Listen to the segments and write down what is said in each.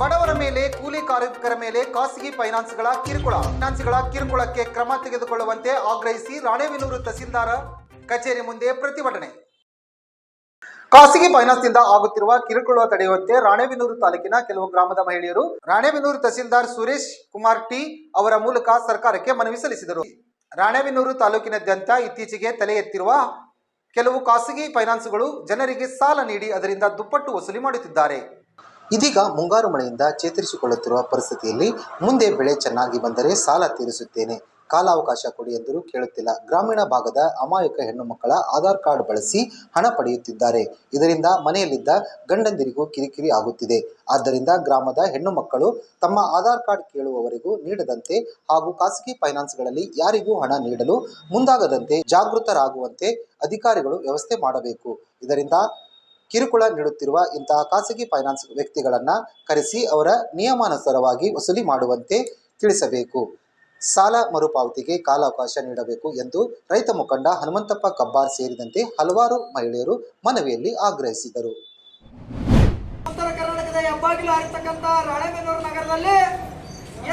ಬಡವರ ಮೇಲೆ, ಕೂಲಿ ಕಾರ್ಮಿಕರ ಮೇಲೆ ಖಾಸಗಿ ಫೈನಾನ್ಸ್ಗಳ ಕಿರುಕುಳ. ಫೈನಾನ್ಸ್ಗಳ ಕಿರುಕುಳಕ್ಕೆ ಕ್ರಮ ತೆಗೆದುಕೊಳ್ಳುವಂತೆ ಆಗ್ರಹಿಸಿ ರಾಣೆಬೆನ್ನೂರು ತಹಸೀಲ್ದಾರ ಕಚೇರಿ ಮುಂದೆ ಪ್ರತಿಭಟನೆ. ಖಾಸಗಿ ಫೈನಾನ್ಸ್ನಿಂದ ಆಗುತ್ತಿರುವ ಕಿರುಕುಳ ತಡೆಯುವಂತೆ ರಾಣೆಬೆನ್ನೂರು ತಾಲೂಕಿನ ಕೆಲವು ಗ್ರಾಮದ ಮಹಿಳೆಯರು, ರಾಣೆಬೆನ್ನೂರು ತಹಸೀಲ್ದಾರ್ ಸುರೇಶ್ ಕುಮಾರ್ ಟಿ ಅವರ ಮೂಲಕ ಸರ್ಕಾರಕ್ಕೆ ಮನವಿ ಸಲ್ಲಿಸಿದರು. ರಾಣೆಬೆನ್ನೂರು ತಾಲೂಕಿನಾದ್ಯಂತ ಇತ್ತೀಚೆಗೆ ತಲೆ ಎತ್ತಿರುವ ಕೆಲವು ಖಾಸಗಿ ಫೈನಾನ್ಸ್ಗಳು ಜನರಿಗೆ ಸಾಲ ನೀಡಿ ಅದರಿಂದ ದುಪ್ಪಟ್ಟು ವಸೂಲಿ ಮಾಡುತ್ತಿದ್ದಾರೆ. ಇದೀಗ ಮುಂಗಾರು ಮಳೆಯಿಂದ ಚೇತರಿಸಿಕೊಳ್ಳುತ್ತಿರುವ ಪರಿಸ್ಥಿತಿಯಲ್ಲಿ ಮುಂದೆ ಬೆಳೆ ಚೆನ್ನಾಗಿ ಬಂದರೆ ಸಾಲ ತೀರಿಸುತ್ತೇನೆ. ಕಾಲಾವಕಾಶ ಕೊಡಿ ಎಂದರೂ ಕೇಳುತ್ತಿಲ್ಲ. ಗ್ರಾಮೀಣ ಭಾಗದ ಅಮಾಯಕ ಹೆಣ್ಣು ಮಕ್ಕಳ ಆಧಾರ್ ಕಾರ್ಡ್ ಬಳಸಿ ಹಣ ಪಡೆಯುತ್ತಿದ್ದಾರೆ. ಇದರಿಂದ ಮನೆಯಲ್ಲಿದ್ದ ಗಂಡಂದಿರಿಗೂ ಕಿರಿಕಿರಿ ಆಗುತ್ತಿದೆ. ಆದ್ದರಿಂದ ಗ್ರಾಮದ ಹೆಣ್ಣು ಮಕ್ಕಳು ತಮ್ಮ ಆಧಾರ್ ಕಾರ್ಡ್ ಕೇಳುವವರೆಗೂ ನೀಡದಂತೆ ಹಾಗೂ ಖಾಸಗಿ ಫೈನಾನ್ಸ್ಗಳಲ್ಲಿ ಯಾರಿಗೂ ಹಣ ನೀಡಲು ಮುಂದಾಗದಂತೆ ಜಾಗೃತರಾಗುವಂತೆ ಅಧಿಕಾರಿಗಳು ವ್ಯವಸ್ಥೆ ಮಾಡಬೇಕು. ಇದರಿಂದ ಕಿರುಕುಳ ನೀಡುತ್ತಿರುವ ಇಂತಹ ಖಾಸಗಿ ಫೈನಾನ್ಸ್ ವ್ಯಕ್ತಿಗಳನ್ನು ಕರೆಸಿ ಅವರ ನಿಯಮಾನುಸಾರವಾಗಿ ವಸೂಲಿ ಮಾಡುವಂತೆ ತಿಳಿಸಬೇಕು. ಸಾಲ ಮರುಪಾವತಿಗೆ ಕಾಲಾವಕಾಶ ನೀಡಬೇಕು ಎಂದು ರೈತ ಮುಖಂಡ ಹನುಮಂತಪ್ಪ ಕಬ್ಬಾರ್ ಸೇರಿದಂತೆ ಹಲವಾರು ಮಹಿಳೆಯರು ಮನವಿಯಲ್ಲಿ ಆಗ್ರಹಿಸಿದರು. ಉತ್ತರ ಕರ್ನಾಟಕದ ಹೆಬ್ಬಾಗಿಲು ರಾಣೆಬೆನ್ನೂರು ನಗರದಲ್ಲಿ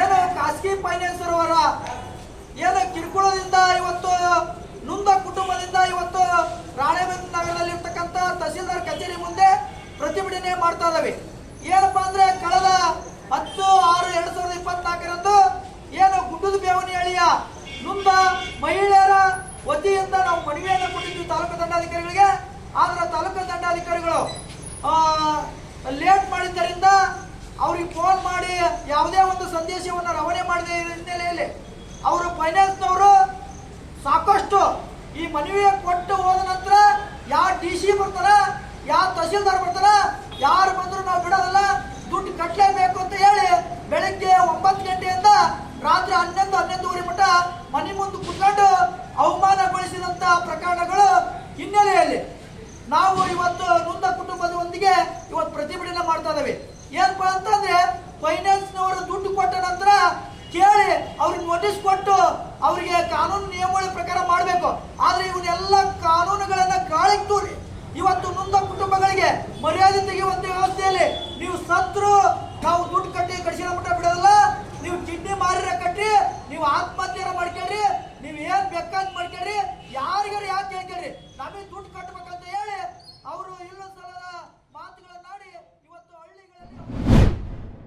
ಏನು ಖಾಸಗಿ ಅವರ ಕಿರುಕುಳದಿಂದ ಇವತ್ತು ನೊಂದ ಕುಟುಂಬದಿಂದ ಇವತ್ತು ರಾಣೆಬೆನ್ನೂರು ನಗರದಲ್ಲಿ ಇರ್ತಕ್ಕಂಥ ತಹಸೀಲ್ದಾರ್ ಕಚೇರಿ ಮುಂದೆ ಪ್ರತಿಭಟನೆ ಮಾಡ್ತಾ ಇದಾವೆ. ಏನಪ್ಪಾ ಅಂದ್ರೆ ಕಳೆದ ಹತ್ತು, ಆರು, ಎರಡ್ ಸಾವಿರದ ಇಪ್ಪತ್ನಾಲ್ಕರಂದು ಏನು ಗುಡ್ಡದ ಬೇವನಿ ಹಳಿಯ ನೊಂದ ಮಹಿಳೆಯರ ವತಿಯಿಂದ ನಾವು ಮನವಿಯನ್ನು ಕೊಟ್ಟಿದ್ವಿ ತಾಲೂಕು ದಂಡಾಧಿಕಾರಿಗಳಿಗೆ. ಆದ್ರೆ ತಾಲೂಕು ದಂಡಾಧಿಕಾರಿಗಳು ಲೇಟ್ ಮಾಡಿದ್ದರಿಂದ ಅವ್ರಿಗೆ ಫೋನ್ ಮಾಡಿ ಯಾವುದೇ ಒಂದು ಸಂದೇಶವನ್ನು ರವಾನೆ ಮಾಡಿದೆ ಹಿನ್ನೆಲೆಯಲ್ಲಿ ಅವರು ಫೈನಾನ್ಸ್ನವರು ಸಾಕಷ್ಟು ಈ ಮನವಿಯ ಕೊಟ್ಟು ಹೋದ ನಂತರ ಯಾವ ಡಿ ಸಿ ಬರ್ತಾರ ಯಾವ ತಹಸೀಲ್ದಾರ್ ಬರ್ತಾರ ಯಾರು ಬಂದ್ರು ನಾವು ಬಿಡೋದಲ್ಲ. ದುಡ್ಡು ಕಟ್ಟಲೇಬೇಕು ಅಂತ ಹೇಳಿ ಬೆಳಗ್ಗೆ ಒಂಬತ್ತು ಗಂಟೆಯಿಂದ ರಾತ್ರಿ ಹನ್ನೊಂದು, ಹನ್ನೊಂದುವರೆ ಮಟ್ಟ ಮನೆ ಮುಂದೆ ಕುತ್ಕೊಂಡು ಅವಮಾನಗೊಳಿಸಿದಂತ ಪ್ರಕರಣಗಳು ಹಿನ್ನೆಲೆಯಲ್ಲಿ ನಾವು ಇವತ್ತು ನೊಂದ ಕುಟುಂಬದೊಂದಿಗೆ ಇವತ್ತು ಪ್ರತಿಭಟನೆ ಮಾಡ್ತಾ ಇದ್ದೇವೆ. ಏನಪ್ಪಾ ಅಂತಂದ್ರೆ ಫೈನಾನ್ಸ್ನವರು ದುಡ್ಡು ಕೊಟ್ಟ ನಂತರ ಕೇಳಿ ಅವ್ರಿಗೆ ನೋಟಿಸ್ ಕೊಟ್ಟು ಅವರಿಗೆ ಕಾನೂನು ನಿಯಮಗಳ ಪ್ರಕಾರ ಮಾಡಬೇಕು. ಆದ್ರೆ ಇವನ್ನೆಲ್ಲ ಕಾನೂನುಗಳನ್ನ ಗಾಳಿಗೆ ತೂರಿ ಇವತ್ತು ನೊಂದ ಕುಟುಂಬಗಳಿಗೆ ಮರ್ಯಾದೆ ತೆಗೆಯುವಂತ ವ್ಯವಸ್ಥೆಯಲ್ಲಿ ನೀವು ಸತ್ರು